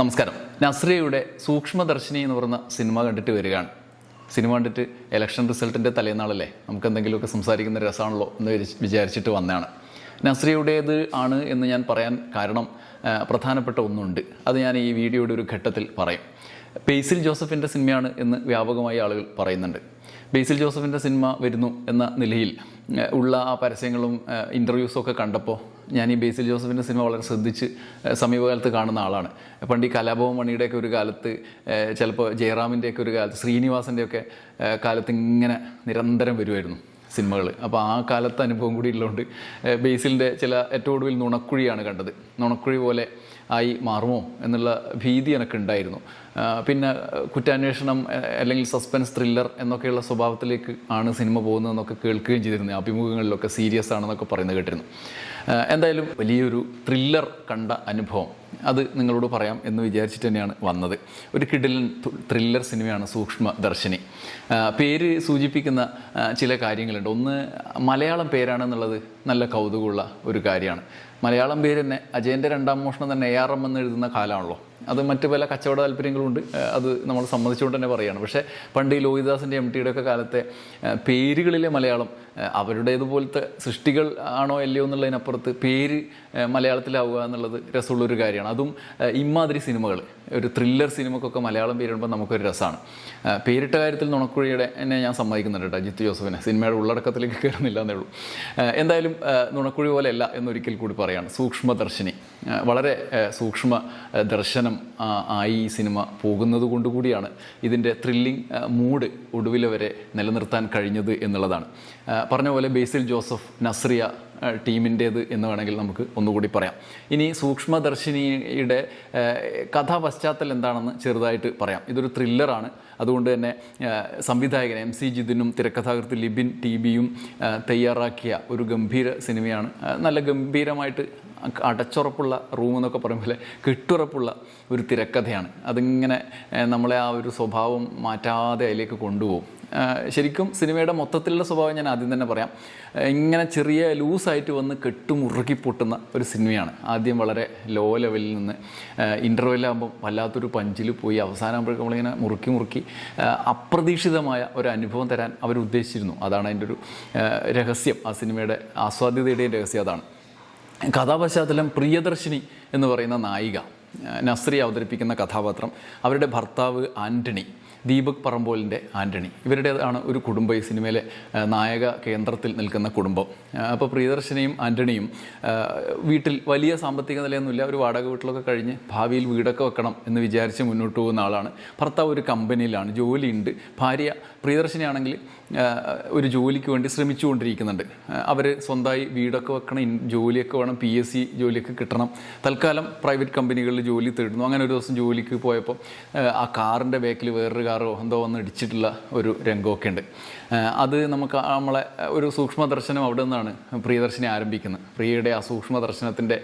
നമസ്കാരം. നസ്രിയയുടെ സൂക്ഷ്മദർശിനി എന്ന് പറയുന്ന സിനിമ കണ്ടിട്ട് വരികയാണ്. സിനിമ കണ്ടിട്ട് ഇലക്ഷൻ റിസൾട്ടിന്റെ തലേന്നാളല്ലേ? നമുക്ക് എന്തെങ്കിലുമൊക്കെ സംസാരിക്കുന്ന രസമാണല്ലോ എന്ന് വിചാരിച്ച് വിചാരിച്ചിട്ട് വന്നതാണ്. നസ്രിയയുടേത് ആണ് എന്ന് ഞാൻ പറയാൻ കാരണം പ്രധാനപ്പെട്ട ഒന്നുണ്ട്. അത് ഞാൻ ഈ വീഡിയോയുടെ ഒരു ഘട്ടത്തിൽ പറയും. പേസിൽ ജോസഫിന്റെ സിനിമയാണ് എന്ന് വ്യാപകമായി ആളുകൾ പറയുന്നുണ്ട്. ബേസിൽ ജോസഫിന്റെ സിനിമ വരുന്നു എന്ന നിലയിൽ ഉള്ള ആ പരസ്യങ്ങളും ഇന്റർവ്യൂസും ഒക്കെ കണ്ടപ്പോൾ ഞാൻ ഈ ബേസിൽ ജോസഫിന്റെ സിനിമ വളരെ ശ്രദ്ധിച്ച് സമീപകാലത്ത് കാണുന്ന ആളാണ്. പണ്ട് ഈ കലാഭവൻ മണിയുടെയൊക്കെ ഒരു കാലത്ത് ചിലപ്പോൾ ജയറാമിന്റെയൊക്കെ ഒരു കാലത്ത് ശ്രീനിവാസന്റെയൊക്കെ കാലത്ത് ഇങ്ങനെ നിരന്തരം വരുമായിരുന്നു സിനിമകൾ. അപ്പോൾ ആ കാലത്തെ അനുഭവം കൂടി ഉള്ളതുകൊണ്ട് ബേസിലിന്റെ ചില ഏറ്റവും ഒടുവിൽ നുണക്കുഴിയാണ് കണ്ടത്. നുണക്കുഴി പോലെ ആയി മാറുമോ എന്നുള്ള ഭീതി എനിക്കുണ്ടായിരുന്നു. പിന്നെ കുറ്റാന്വേഷണം അല്ലെങ്കിൽ സസ്പെൻസ് ത്രില്ലർ എന്നൊക്കെയുള്ള സ്വഭാവത്തിലേക്ക് ആണ് സിനിമ പോകുന്നതെന്നൊക്കെ കേൾക്കുകയും ചെയ്തിരുന്നു അഭിമുഖങ്ങളിലൊക്കെ സീരിയസ് ആണെന്നൊക്കെ പറയുന്നത് കേട്ടിരുന്നു. എന്തായാലും വലിയൊരു ത്രില്ലർ കണ്ട അനുഭവം. അത് നിങ്ങളോട് പറയാം എന്ന് വിചാരിച്ചിട്ട് തന്നെയാണ് വന്നത്. ഒരു കിഡിലൻ ത്രില്ലർ സിനിമയാണ് സൂക്ഷ്മ ദർശിനി. പേര് സൂചിപ്പിക്കുന്ന ചില കാര്യങ്ങളുണ്ട്. ഒന്ന് മലയാളം പേരാണെന്നുള്ളത് നല്ല കൗതുകമുള്ള ഒരു കാര്യമാണ്. മലയാളം പേര് തന്നെ അജയന്റെ രണ്ടാം മോഷണം തന്നെ എ ആർ എം എന്ന് എഴുതുന്ന കാലമാണല്ലോ. അത് മറ്റ് പല കച്ചവട താല്പര്യങ്ങളുണ്ട് അത് നമ്മൾ സമ്മതിച്ചുകൊണ്ട് തന്നെ പറയുകയാണ് പക്ഷേ പണ്ട് ഈ ലോഹിദാസിന്റെ എം ടിയുടെ ഒക്കെ കാലത്തെ പേരുകളിലെ മലയാളം അവരുടേതുപോലത്തെ സൃഷ്ടികൾ ആണോ അല്ലയോ എന്നുള്ളതിനപ്പുറത്ത് പേര് മലയാളത്തിലാവുക എന്നുള്ളത് രസമുള്ളൊരു കാര്യമാണ്. അതും ഇമാതിരി സിനിമകൾ ഒരു ത്രില്ലർ സിനിമക്കൊക്കെ മലയാളം പേരിടുമ്പോൾ നമുക്കൊരു രസമാണ് പേരിട്ട കാര്യത്തിൽ നുണക്കുഴിയുടെ എന്നെ ഞാൻ സമ്മതിക്കുന്നുണ്ട് കേട്ടോ ജിത്തു ജോസഫിനെ. സിനിമയുടെ ഉള്ളടക്കത്തിലേക്ക് കയറുന്നില്ല എന്നേ ഉള്ളൂ എന്തായാലും നുണക്കുഴി പോലെയല്ല എന്നൊരിക്കൽ കൂടി പറയാണ് സൂക്ഷ്മദർശിനി. വളരെ സൂക്ഷ്മ ദർശനം ആ, ആയി ഈ സിനിമ പോകുന്നത് കൊണ്ടുകൂടിയാണ് ഇതിന്റെ ത്രില്ലിംഗ് മൂഡ് ഒടുവിൽ വരെ നിലനിർത്താൻ കഴിഞ്ഞത് എന്നുള്ളതാണ്. പറഞ്ഞ പോലെ ബേസിൽ ജോസഫ് നസ്രിയ ടീമിന്റേത് എന്ന് വേണമെങ്കിൽ നമുക്ക് ഒന്നുകൂടി പറയാം. ഇനി സൂക്ഷ്മദർശിനിയുടെ കഥാ പശ്ചാത്തലം എന്താണെന്ന് ചെറുതായിട്ട് പറയാം. ഇതൊരു ത്രില്ലറാണ് അതുകൊണ്ട് തന്നെ സംവിധായകൻ എം സി ജിതിനും തിരക്കഥാകൃത്ത് ലിബിൻ ടി ബിയും തയ്യാറാക്കിയ ഒരു ഗംഭീര സിനിമയാണ്. നല്ല ഗംഭീരമായിട്ട് അടച്ചുറപ്പുള്ള റൂം എന്നൊക്കെ പറയുമ്പോൾ കെട്ടുറപ്പുള്ള ഒരു തിരക്കഥയാണ്. അതിങ്ങനെ നമ്മളെ ആ ഒരു സ്വഭാവം മാറ്റാതെ അതിലേക്ക് കൊണ്ടുപോകും. ശരിക്കും സിനിമയുടെ മൊത്തത്തിലുള്ള സ്വഭാവം ഞാൻ ആദ്യം തന്നെ പറയാം. ഇങ്ങനെ ചെറിയ ലൂസായിട്ട് വന്ന് കെട്ടുമുറുക്കി പൊട്ടുന്ന ഒരു സിനിമയാണ്. ആദ്യം വളരെ ലോ ലെവലിൽ നിന്ന് ഇന്റർവെല്ലാകുമ്പം വല്ലാത്തൊരു പഞ്ചിൽ പോയി അവസാനമാകുമ്പോഴേക്കും നമ്മളിങ്ങനെ മുറുക്കി മുറുക്കി അപ്രതീക്ഷിതമായ ഒരു അനുഭവം തരാൻ അവർ ഉദ്ദേശിച്ചിരുന്നു അതാണ് അതിന്റെ ഒരു രഹസ്യം. ആ സിനിമയുടെ ആസ്വാദ്യതയുടെയും രഹസ്യം അതാണ്. കഥാപശ്ചാത്തലം പ്രിയദർശിനി എന്ന് പറയുന്ന നായിക നസ്രി അവതരിപ്പിക്കുന്ന കഥാപാത്രം. അവരുടെ ഭർത്താവ് ആന്റണി ദീപക് പറമ്പോലിന്റെ ആന്റണി ഇവരുടേതാണ് ഒരു കുടുംബം ഈ സിനിമയിലെ നായക കേന്ദ്രത്തിൽ നിൽക്കുന്ന കുടുംബം. അപ്പോൾ പ്രിയദർശനയും ആന്റണിയും വീട്ടിൽ വലിയ സാമ്പത്തിക നിലയൊന്നുമില്ല. ഒരു വാടക വീട്ടിലൊക്കെ കഴിഞ്ഞ് ഭാവിയിൽ വീടൊക്കെ വെക്കണം എന്ന് വിചാരിച്ച് മുന്നോട്ട് പോകുന്ന ആളാണ്. ഭർത്താവ് ഒരു കമ്പനിയിലാണ് ജോലിയുണ്ട്. ഭാര്യ പ്രിയദർശിനിയാണെങ്കിൽ ഒരു ജോലിക്ക് വേണ്ടി ശ്രമിച്ചുകൊണ്ടിരിക്കുന്നുണ്ട്. അവർ സ്വന്തമായി വീടൊക്കെ വെക്കണം ജോലിയൊക്കെ വേണം പി എസ് സി ജോലിയൊക്കെ കിട്ടണം. തൽക്കാലം പ്രൈവറ്റ് കമ്പനികളിൽ ജോലി തേടുന്നു. അങ്ങനെ ഒരു ദിവസം ജോലിക്ക് പോയപ്പോൾ ആ കാറിന്റെ ബാക്കിൽ വേറൊരു കാറോ എന്തോ വന്ന് ഇടിച്ചിട്ടുള്ള ഒരു രംഗമൊക്കെ ഉണ്ട്. അത് നമുക്ക് നമ്മളെ ഒരു സൂക്ഷ്മദർശനം അവിടെ നിന്നാണ് പ്രിയദർശിനി ആരംഭിക്കുന്നത്. പ്രിയയുടെ ആ സൂക്ഷ്മ ദർശനത്തിന്റെ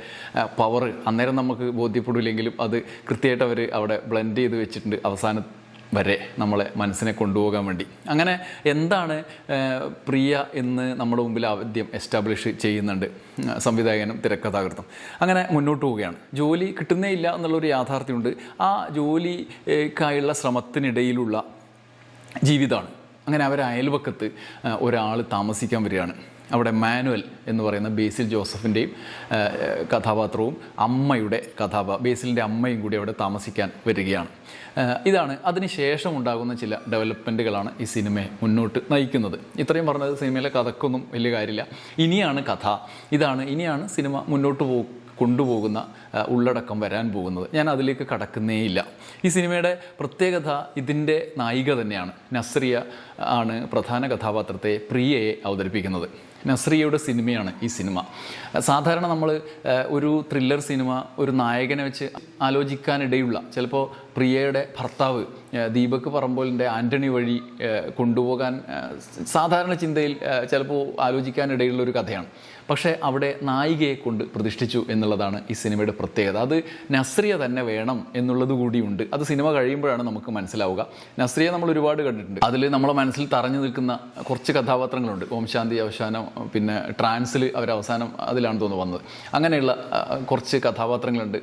പവർ അന്നേരം നമുക്ക് ബോധ്യപ്പെടില്ലെങ്കിലും അത് കൃത്യമായിട്ട് അവർ അവിടെ ബ്ലെൻഡ് ചെയ്ത് വെച്ചിട്ടുണ്ട്. അവസാനം വരെ നമ്മളെ മനസ്സിനെ കൊണ്ടുപോകാൻ വേണ്ടി. അങ്ങനെ എന്താണ് പ്രിയ എന്ന് നമ്മുടെ മുമ്പിൽ ആദ്യം എസ്റ്റാബ്ലിഷ് ചെയ്യുന്നുണ്ട് സംവിധായകനും തിരക്കഥാകൃത്തും. അങ്ങനെ മുന്നോട്ട് പോവുകയാണ്. ജോലി കിട്ടുന്നേ ഇല്ല എന്നുള്ളൊരു യാഥാർത്ഥ്യമുണ്ട്. ആ ജോലിക്കായുള്ള ശ്രമത്തിനിടയിലുള്ള ജീവിതമാണ് അങ്ങനെ അവർ അയൽവക്കത്ത് ഒരാൾ താമസിക്കാൻ വരികയാണ്. അവിടെ മാനുവൽ എന്ന് പറയുന്ന ബേസിൽ ജോസഫിന്റെയും കഥാപാത്രവും അമ്മയുടെ കഥാപാ ബേസിലിന്റെ അമ്മയും കൂടി അവിടെ താമസിക്കാൻ വരികയാണ്. ഇതാണ് അതിനുശേഷം ഉണ്ടാകുന്ന ചില ഡെവലപ്മെന്റുകളാണ് ഈ സിനിമയെ മുന്നോട്ട് നയിക്കുന്നത്. ഇത്രയും പറഞ്ഞത് സിനിമയിലെ കഥക്കൊന്നും വലിയ കാര്യമില്ല. ഇനിയാണ് കഥ. ഇതാണ് ഇനിയാണ് സിനിമ മുന്നോട്ട് പോ കൊണ്ടുപോകുന്ന ഉള്ളടക്കം വരാൻ പോകുന്നത്. ഞാൻ അതിലേക്ക് കടക്കുന്നേയില്ല. ഈ സിനിമയുടെ പ്രത്യേകത ഇതിന്റെ നായിക തന്നെയാണ്. നസ്രിയ ആണ് പ്രധാന കഥാപാത്രത്തെ പ്രിയയെ അവതരിപ്പിക്കുന്നത്. നസ്രിയയുടെ സിനിമയാണ് ഈ സിനിമ. സാധാരണ നമ്മൾ ഒരു ത്രില്ലർ സിനിമ ഒരു നായകനെ വെച്ച് ആലോചിക്കാനിടയുള്ള ചിലപ്പോൾ പ്രിയയുടെ ഭർത്താവ് ദീപക് പറമ്പോലിന്റെ ആന്റണി വഴി കൊണ്ടുപോകാൻ സാധാരണ ചിന്തയിൽ ചിലപ്പോൾ ആലോചിക്കാനിടയുള്ള ഒരു കഥയാണ്. പക്ഷേ അവിടെ നായികയെ കൊണ്ട് പ്രതിഷ്ഠിച്ചു എന്നുള്ളതാണ് ഈ സിനിമയുടെ പ്രത്യേകത. അത് നസ്രിയ തന്നെ വേണം എന്നുള്ളത് കൂടിയുണ്ട്. അത് സിനിമ കഴിയുമ്പോഴാണ് നമുക്ക് മനസ്സിലാവുക. നസ്രിയ നമ്മൾ ഒരുപാട് കണ്ടിട്ടുണ്ട്. അതിൽ നമ്മളെ മനസ്സിൽ തറഞ്ഞു നിൽക്കുന്ന കുറച്ച് കഥാപാത്രങ്ങളുണ്ട്. ഓം ശാന്തി അവസാനം പിന്നെ ട്രാൻസിൽ അവർ അവസാനം അതിലാണ് തോന്നുന്നു വന്നത്. അങ്ങനെയുള്ള കുറച്ച് കഥാപാത്രങ്ങളുണ്ട്.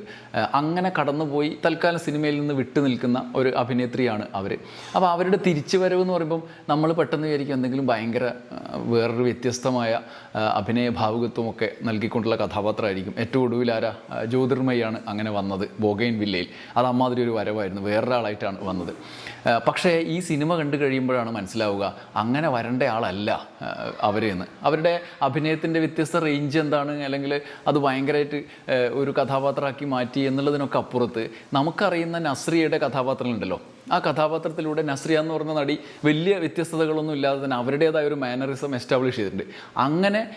അങ്ങനെ കടന്നുപോയി തൽക്കാലം സിനിമയിൽ നിന്ന് വിട്ടു നിൽക്കുന്ന ഒരു അഭിനേത്രിയാണ് അവർ അപ്പോൾ അവരുടെ തിരിച്ചുവരവ് എന്ന് പറയുമ്പം നമ്മൾ പെട്ടെന്ന് വിചാരിക്കും എന്തെങ്കിലും ഭയങ്കര വേറൊരു വ്യത്യസ്തമായ അഭിനയഭാവം അഭിനയ ഭാവുകത്വമൊക്കെ നൽകിക്കൊണ്ടുള്ള കഥാപാത്രമായിരിക്കും. ഏറ്റവും ഒടുവിൽ ആരാ? ജ്യോതിർമയാണ് അങ്ങനെ വന്നത് ബോഗൈൻ വില്ലയിൽ. അത് അമ്മാതിരി ഒരു വരവായിരുന്നു വേറൊരാളായിട്ടാണ് വന്നത്. പക്ഷേ ഈ സിനിമ കണ്ടു കഴിയുമ്പോഴാണ് മനസ്സിലാവുക അങ്ങനെ വരേണ്ട ആളല്ല അവരെന്ന് അവരുടെ അഭിനയത്തിന്റെ വ്യത്യസ്ത റേഞ്ച് എന്താണ്? അല്ലെങ്കിൽ അത് ഭയങ്കരമായിട്ട് ഒരു കഥാപാത്രമാക്കി മാറ്റി എന്നുള്ളതിനൊക്കെ അപ്പുറത്ത് നമുക്കറിയുന്ന നസ്രിയയുടെ കഥാപാത്രങ്ങളുണ്ടല്ലോ. ആ കഥാപാത്രത്തിലൂടെ നസ്രിയ എന്ന് പറഞ്ഞ നടി വലിയ വ്യത്യസ്തതകളൊന്നും ഇല്ലാതെ തന്നെ അവരുടേതായ ഒരു മാനറിസം എസ്റ്റാബ്ലിഷ് ചെയ്തിട്ടുണ്ട്. അങ്ങനെ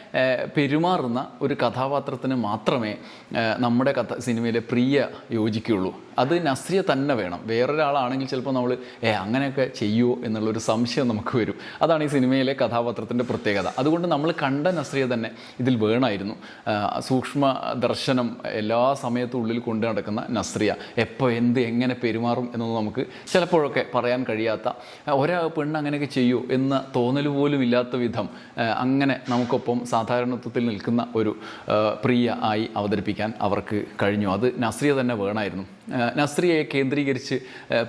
പെരുമാറുന്ന ഒരു കഥാപാത്രത്തിന് മാത്രമേ നമ്മുടെ കഥ സിനിമയിലെ പ്രിയ യോജിക്കുകയുള്ളൂ. അത് നസ്രിയ തന്നെ വേണം. വേറൊരാളാണെങ്കിൽ ചിലപ്പോൾ നമ്മൾ ഏ അങ്ങനെയൊക്കെ ചെയ്യുമോ എന്നുള്ളൊരു സംശയം നമുക്ക് വരും. അതാണ് ഈ സിനിമയിലെ കഥാപാത്രത്തിന്റെ പ്രത്യേകത. അതുകൊണ്ട് നമ്മൾ കണ്ട നസ്രിയ തന്നെ ഇതിൽ വേണമായിരുന്നു സൂക്ഷ്മ ദർശനം എല്ലാ സമയത്തും ഉള്ളിൽ കൊണ്ടു നടക്കുന്ന നസ്രിയ. എപ്പോൾ എന്ത് എങ്ങനെ പെരുമാറും എന്നൊന്നും നമുക്ക് ചിലപ്പോഴൊക്കെ പറയാൻ കഴിയാത്ത ഒരാ പെണ്ണ് അങ്ങനെയൊക്കെ ചെയ്യൂ എന്ന തോന്നൽ പോലും ഇല്ലാത്ത വിധം അങ്ങനെ നമുക്കൊപ്പം സാധാരണത്വത്തിൽ നിൽക്കുന്ന ഒരു പ്രിയ ആയി അവതരിപ്പിക്കാൻ അവർക്ക് കഴിഞ്ഞു. അത് നസ്രിയ തന്നെ വേണമായിരുന്നു. നസ്രിയയെ കേന്ദ്രീകരിച്ച്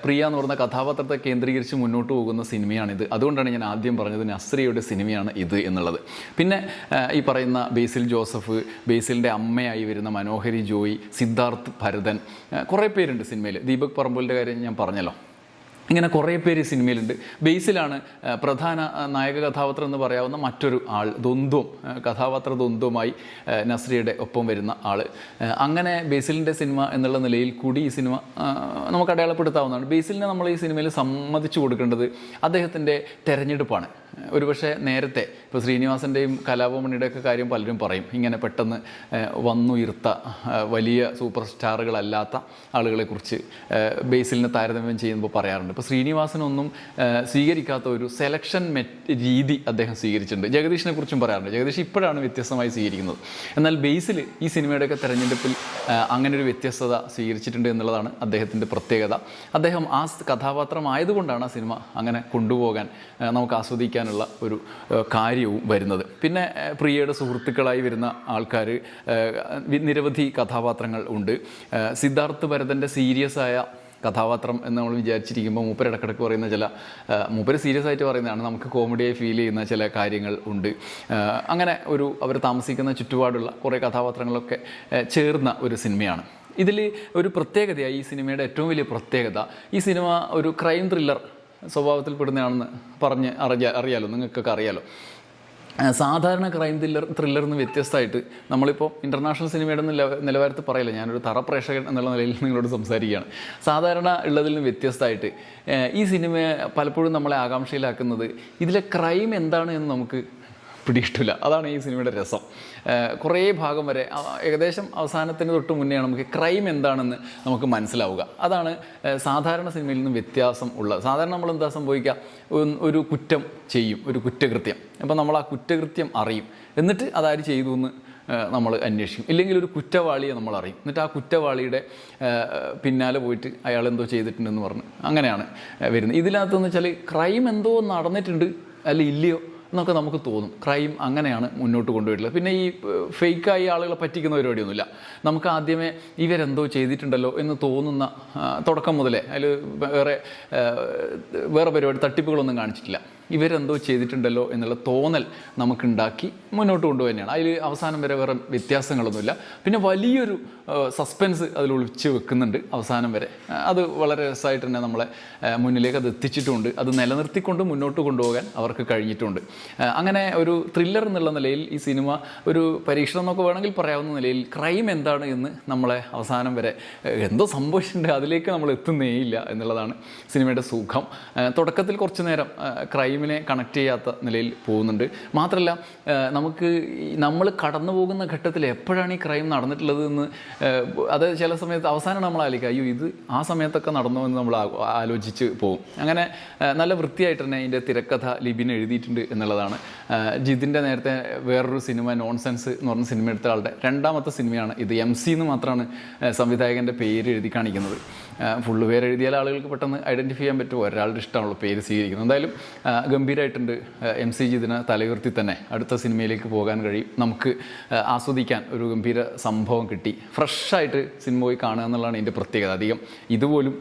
പ്രിയ എന്ന് പറയുന്ന കഥാപാത്രത്തെ കേന്ദ്രീകരിച്ച് മുന്നോട്ട് പോകുന്ന സിനിമയാണിത്. അതുകൊണ്ടാണ് ഞാൻ ആദ്യം പറഞ്ഞത് നസ്രിയയുടെ സിനിമയാണ് ഇത് എന്നുള്ളത്. പിന്നെ ഈ പറയുന്ന ബേസിൽ ജോസഫ് ബേസിലിന്റെ അമ്മയായി വരുന്ന മനോഹരി ജോയി സിദ്ധാർത്ഥ് ഭരതൻ കുറേ പേരുണ്ട് സിനിമയിൽ. ദീപക് പറമ്പോലിന്റെ കാര്യം ഞാൻ പറഞ്ഞല്ലോ. ഇങ്ങനെ കുറേ പേര് സിനിമയിലുണ്ട്. ബേസിലാണ് പ്രധാന നായക കഥാപാത്രം എന്ന് പറയാവുന്ന മറ്റൊരു ആൾ ദ്വന്ദ്വം കഥാപാത്ര ദ്വന്ദ്വമായി നസ്രിയുടെ ഒപ്പം വരുന്ന ആൾ അങ്ങനെ ബേസിലിന്റെ സിനിമ എന്നുള്ള നിലയിൽ കൂടി ഈ സിനിമ നമുക്ക് അടയാളപ്പെടുത്താവുന്നതാണ്. ബേസിലിനെ നമ്മൾ ഈ സിനിമയിൽ സമ്മതിച്ചു കൊടുക്കേണ്ടത് അദ്ദേഹത്തിന്റെ തെരഞ്ഞെടുപ്പാണ്. ഒരുപക്ഷെ നേരത്തെ ഇപ്പോൾ ശ്രീനിവാസന്റെയും കലാപമണിയുടെയൊക്കെ കാര്യം പലരും പറയും. ഇങ്ങനെ പെട്ടെന്ന് വന്നുയർത്ത വലിയ സൂപ്പർ സ്റ്റാറുകളല്ലാത്ത ആളുകളെക്കുറിച്ച് ബേസിലിനെ താരതമ്യം ചെയ്യുമ്പോൾ പറയാറുണ്ട്. ഇപ്പോൾ ശ്രീനിവാസനൊന്നും സ്വീകരിക്കാത്ത ഒരു സെലക്ഷൻ രീതി അദ്ദേഹം സ്വീകരിച്ചിട്ടുണ്ട്. ജഗദീഷിനെ കുറിച്ചും പറയാറുണ്ട്. ജഗദീഷ് ഇപ്പോഴാണ് വ്യത്യസ്തമായി സ്വീകരിക്കുന്നത്. എന്നാൽ ബേസിൽ ഈ സിനിമയുടെയൊക്കെ തെരഞ്ഞെടുപ്പിൽ അങ്ങനെ ഒരു വ്യത്യസ്തത സ്വീകരിച്ചിട്ടുണ്ട് എന്നുള്ളതാണ് അദ്ദേഹത്തിന്റെ പ്രത്യേകത. അദ്ദേഹം ആ കഥാപാത്രം ആയതുകൊണ്ടാണ് ആ സിനിമ അങ്ങനെ കൊണ്ടുപോകാൻ നമുക്ക് ആസ്വദിക്കാനുള്ള ഒരു കാര്യവും വരുന്നത്. പിന്നെ പ്രിയയുടെ സുഹൃത്തുക്കളായി വരുന്ന ആൾക്കാർ നിരവധി കഥാപാത്രങ്ങൾ ഉണ്ട്. സിദ്ധാർത്ഥ് ഭരതന്റെ സീരിയസ് ആയ കഥാപാത്രം എന്ന് നമ്മൾ വിചാരിച്ചിരിക്കുമ്പോൾ മൂപ്പര് ഇടക്കിടക്ക് പറയുന്ന ചില മൂപ്പര് സീരിയസ് ആയിട്ട് പറയുന്നതാണ് നമുക്ക് കോമഡിയായി ഫീൽ ചെയ്യുന്ന ചില കാര്യങ്ങൾ ഉണ്ട്. അങ്ങനെ ഒരു അവർ താമസിക്കുന്ന ചുറ്റുപാടുള്ള കുറേ കഥാപാത്രങ്ങളൊക്കെ ചേർന്ന ഒരു സിനിമയാണ്. ഇതിൽ ഒരു പ്രത്യേകതയായി ഈ സിനിമയുടെ ഏറ്റവും വലിയ പ്രത്യേകത. ഈ സിനിമ ഒരു ക്രൈം ത്രില്ലർ സ്വഭാവത്തിൽപ്പെടുന്നതാണെന്ന് പറഞ്ഞ് അറിയാ അറിയാലോ നിങ്ങൾക്കൊക്കെ അറിയാലോ. സാധാരണ ക്രൈം ത്രില്ലർ ത്രില്ലറിൽ നിന്ന് വ്യത്യസ്തമായിട്ട് നമ്മളിപ്പോൾ ഇന്റർനാഷണൽ സിനിമയുടെ നില- നിലവാരത്തിൽ പറയില്ല. ഞാനൊരു തറ പ്രേക്ഷകൻ എന്നുള്ള നിലയിൽ നിങ്ങളോട് സംസാരിക്കുകയാണ്. സാധാരണ ഉള്ളതിൽ നിന്ന് വ്യത്യസ്തമായിട്ട് ഈ സിനിമ പലപ്പോഴും നമ്മളെ ആകാംക്ഷയിലാക്കുന്നത് ഇതിലെ ക്രൈം എന്താണ് എന്ന് നമുക്ക് പിടികിട്ടില്ല അതാണ് ഈ സിനിമയുടെ രസം. കുറേ ഭാഗം വരെ ഏകദേശം അവസാനത്തിന് തൊട്ട് മുന്നെയാണ് നമുക്ക് ക്രൈം എന്താണെന്ന് നമുക്ക് മനസ്സിലാവുക. അതാണ് സാധാരണ സിനിമയിൽ നിന്നും വ്യത്യാസം ഉള്ളത്. സാധാരണ നമ്മൾ എന്താ സംഭവിക്കുക? ഒരു- കുറ്റം ചെയ്യും ഒരു കുറ്റകൃത്യം. അപ്പോൾ നമ്മൾ ആ കുറ്റകൃത്യം അറിയും. എന്നിട്ട് അതാര് ചെയ്തു എന്ന് നമ്മൾ അന്വേഷിക്കും. ഇല്ലെങ്കിൽ ഒരു കുറ്റവാളിയെ നമ്മൾ അറിയും. എന്നിട്ട് ആ കുറ്റവാളിയുടെ പിന്നാലെ പോയിട്ട് അയാൾ എന്തോ ചെയ്തിട്ടുണ്ടെന്ന് പറഞ്ഞ് അങ്ങനെയാണ് വരുന്നത്. ഇതിനകത്തെന്ന് വെച്ചാൽ ക്രൈം എന്തോ നടന്നിട്ടുണ്ട് അല്ല ഇല്ലയോ? എന്നൊക്കെ നമുക്ക് തോന്നും. ക്രൈം അങ്ങനെയാണ് മുന്നോട്ട് കൊണ്ടുപോയിട്ടുള്ളത്. പിന്നെ ഈ ഫേക്കായി ആളുകളെ പറ്റിക്കുന്ന പരിപാടിയൊന്നുമില്ല നമുക്ക് ആദ്യമേ ഇവരെന്തോ ചെയ്തിട്ടുണ്ടല്ലോ എന്ന് തോന്നുന്ന തുടക്കം മുതലേ. അതിൽ വേറെ വേറെ പരിപാടി തട്ടിപ്പുകളൊന്നും കാണിച്ചിട്ടില്ല. ഇവരെന്തോ ചെയ്തിട്ടുണ്ടല്ലോ എന്നുള്ള തോന്നൽ നമുക്കുണ്ടാക്കി മുന്നോട്ട് കൊണ്ടുപോകുന്നതാണ്. അതിൽ അവസാനം വരെ വേറെ വ്യത്യാസങ്ങളൊന്നുമില്ല. പിന്നെ വലിയൊരു സസ്പെൻസ് അതിൽ ഒളിച്ച് വെക്കുന്നുണ്ട് അവസാനം വരെ. അത് വളരെ രസമായിട്ട് തന്നെ നമ്മളെ മുന്നിലേക്ക് അത് എത്തിച്ചിട്ടുമുണ്ട് അത് നിലനിർത്തിക്കൊണ്ട് മുന്നോട്ട് കൊണ്ടുപോകാൻ അവർക്ക് കഴിഞ്ഞിട്ടുണ്ട്. അങ്ങനെ ഒരു ത്രില്ലർ എന്നുള്ള നിലയിൽ ഈ സിനിമ ഒരു പരീക്ഷണം എന്നൊക്കെ വേണമെങ്കിൽ പറയാവുന്ന നിലയിൽ ക്രൈം എന്താണ് എന്ന് നമ്മളെ അവസാനം വരെ എന്തോ സംഭവിച്ചിട്ടുണ്ട് അതിലേക്ക് നമ്മൾ എത്തുന്നേയില്ല എന്നുള്ളതാണ് സിനിമയുടെ സുഖം. തുടക്കത്തിൽ കുറച്ച് നേരം ക്രൈം ക്രൈമിനെ കണക്ട് ചെയ്യാത്ത നിലയിൽ പോകുന്നുണ്ട്. മാത്രമല്ല നമുക്ക് നമ്മൾ കടന്നു പോകുന്ന ഘട്ടത്തിൽ എപ്പോഴാണ് ഈ ക്രൈം നടന്നിട്ടുള്ളത് എന്ന് അത് ചില സമയത്ത് അവസാനം നമ്മൾ ആലോചിക്കുക അയ്യോ ഇത് ആ സമയത്തൊക്കെ നടന്നു എന്ന് നമ്മൾ ആലോചിച്ച് പോകും. അങ്ങനെ നല്ല വൃത്തിയായിട്ട് തന്നെ അതിന്റെ തിരക്കഥ ലിബിൻ എഴുതിയിട്ടുണ്ട് എന്നുള്ളതാണ്. ജിതിന്റെ നേരത്തെ വേറൊരു സിനിമ നോൺസെൻസ് എന്ന് പറഞ്ഞ സിനിമ എടുത്ത ആളുടെ രണ്ടാമത്തെ സിനിമയാണ് ഇത്. എം സി എന്ന് മാത്രമാണ് സംവിധായകന്റെ പേര് എഴുതി കാണിക്കുന്നത്. ഫുള്ള് പേര് എഴുതിയാൽ ആളുകൾക്ക് പെട്ടെന്ന് ഐഡന്റിഫൈ ചെയ്യാൻ പറ്റുമോ ഒരാളുടെ ഇഷ്ടമുള്ള പേര് സ്വീകരിക്കുന്നത്. എന്തായാലും ഗംഭീരമായിട്ടുണ്ട് എം സി ജിതിനെ തലയുയർത്തി തന്നെ അടുത്ത സിനിമയിലേക്ക് പോകാൻ കഴിയും. നമുക്ക് ആസ്വദിക്കാൻ ഒരു ഗംഭീര സംഭവം കിട്ടി. ഫ്രഷായിട്ട് സിനിമ പോയി കാണുക എന്നുള്ളതാണ് ഇതിന്റെ പ്രത്യേകത. അധികം ഇതുപോലും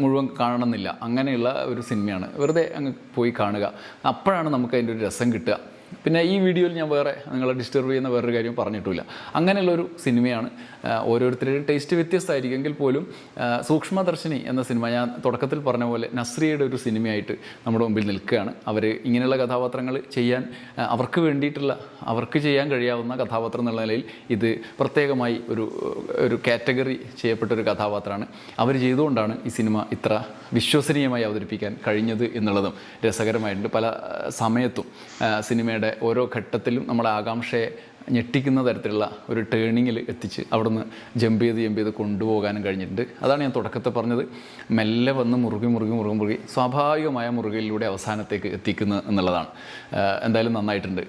മുഴുവൻ കാണണമെന്നില്ല. അങ്ങനെയുള്ള ഒരു സിനിമയാണ്. വെറുതെ അങ്ങ് പോയി കാണുക. അപ്പോഴാണ് നമുക്ക് അതിന്റെ ഒരു രസം കിട്ടുക. പിന്നെ ഈ വീഡിയോയിൽ ഞാൻ വേറെ നിങ്ങളെ ഡിസ്റ്റർബ് ചെയ്യുന്ന വേറൊരു കാര്യം പറഞ്ഞിട്ടില്ല. അങ്ങനെയുള്ളൊരു സിനിമയാണ് ഓരോരുത്തരുടെയും ടേസ്റ്റ് വ്യത്യസ്തമായിരിക്കുമെങ്കിൽ പോലും സൂക്ഷ്മദർശിനി എന്ന സിനിമ ഞാൻ തുടക്കത്തിൽ പറഞ്ഞ പോലെ നസ്രിയയുടെ ഒരു സിനിമയായിട്ട് നമ്മുടെ മുമ്പിൽ നിൽക്കുകയാണ്. അവർ ഇങ്ങനെയുള്ള കഥാപാത്രങ്ങൾ ചെയ്യാൻ അവർക്ക് വേണ്ടിയിട്ടുള്ള അവർക്ക് ചെയ്യാൻ കഴിയാവുന്ന കഥാപാത്രം എന്നുള്ള നിലയിൽ ഇത് പ്രത്യേകമായി ഒരു ഒരു കാറ്റഗറി ചെയ്യപ്പെട്ട ഒരു കഥാപാത്രമാണ്. അവർ ചെയ്തുകൊണ്ടാണ് ഈ സിനിമ ഇത്ര വിശ്വസനീയമായി അവതരിപ്പിക്കാൻ കഴിഞ്ഞത് എന്നുള്ളതും രസകരമായിട്ടുണ്ട്. പല സമയത്തും ആ, സിനിമയുടെ ഓരോ ഘട്ടത്തിലും നമ്മുടെ ആകാംക്ഷയെ ഞെട്ടിക്കുന്ന തരത്തിലുള്ള ഒരു ടേണിങ്ങിൽ എത്തിച്ച് അവിടുന്ന് ജമ്പ് ചെയ്ത് ജമ്പ് ചെയ്ത് കൊണ്ടുപോകാനും കഴിഞ്ഞിട്ടുണ്ട്. അതാണ് ഞാൻ തുടക്കത്തെ പറഞ്ഞത്. മെല്ലെ വന്ന് മുറുകി മുറുകി മുറുകി മുറുകി സ്വാഭാവികമായ മുറുകയിലൂടെ അവസാനത്തേക്ക് എത്തിക്കുന്നത് എന്നുള്ളതാണ്. എന്തായാലും നന്നായിട്ടുണ്ട്.